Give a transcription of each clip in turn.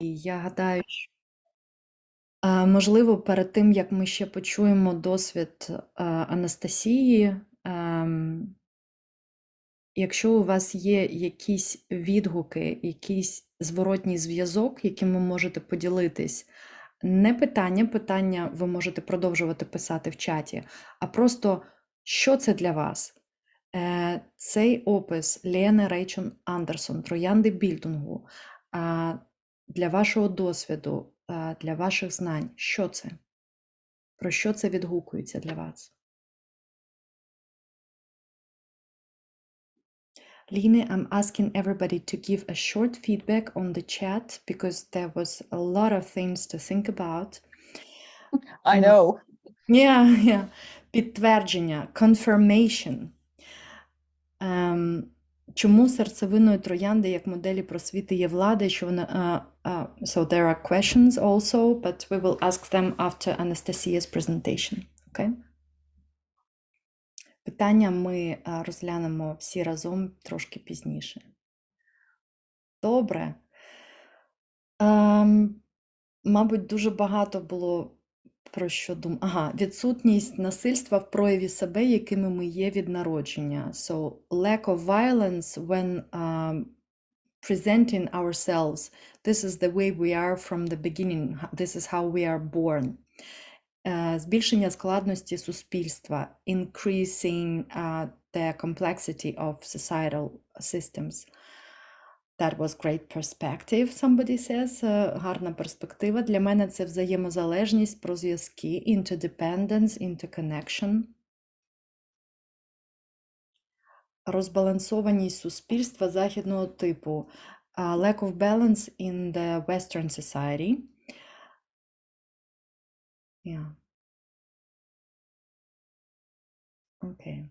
Я гадаю, що можливо, перед тим, як ми ще почуємо досвід Анастасії, ем, якщо у вас є якісь відгуки, якийсь зворотній зв'язок, яким ви можете поділитись, не питання, питання ви можете продовжувати писати в чаті, а просто що це для вас? Е, Цей опис Лєни Рейчен Андерсон, Троянди Більдунгу, а, для вашого досвіду, для ваших знань, що це? Про що це відгукується для вас? Line, I'm asking everybody to give a short feedback on the chat because there was a lot of things to think about. I know. Yeah, yeah. Підтвердження, confirmation. Ем, чому серцевиною троянди як моделі просвіти є влада, що вона... а, so there are questions also, but we will ask them after Anastasia's presentation. Okay? Питання ми розглянемо всі разом трошки пізніше. Добре. Ем, мабуть, дуже багато було про що дум... Ага, відсутність насильства в прояві себе, якими ми є від народження. So, lack of violence when um, presenting ourselves. This is the way we are from the beginning. h- This is how we are born. Е, Збільшення складності суспільства. Increasing uh, the complexity of societal systems. That was great perspective, somebody says. Е, Гарна перспектива. Для мене це взаємозалежність про зв'язки, interdependence, interconnection. Розбалансованість суспільства західного типу. Lack of balance in the Western society. Yeah. Окей.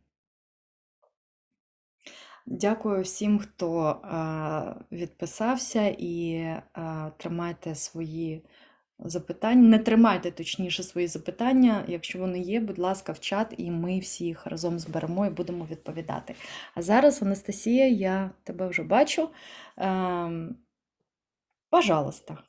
Дякую всім, хто відписався і тримайте свої запитання. Не тримайте точніше свої запитання. Якщо вони є, будь ласка, в чат, і ми всі їх разом зберемо і будемо відповідати. А зараз, Анастасія, я тебе вже бачу. Ем, пожалуйста.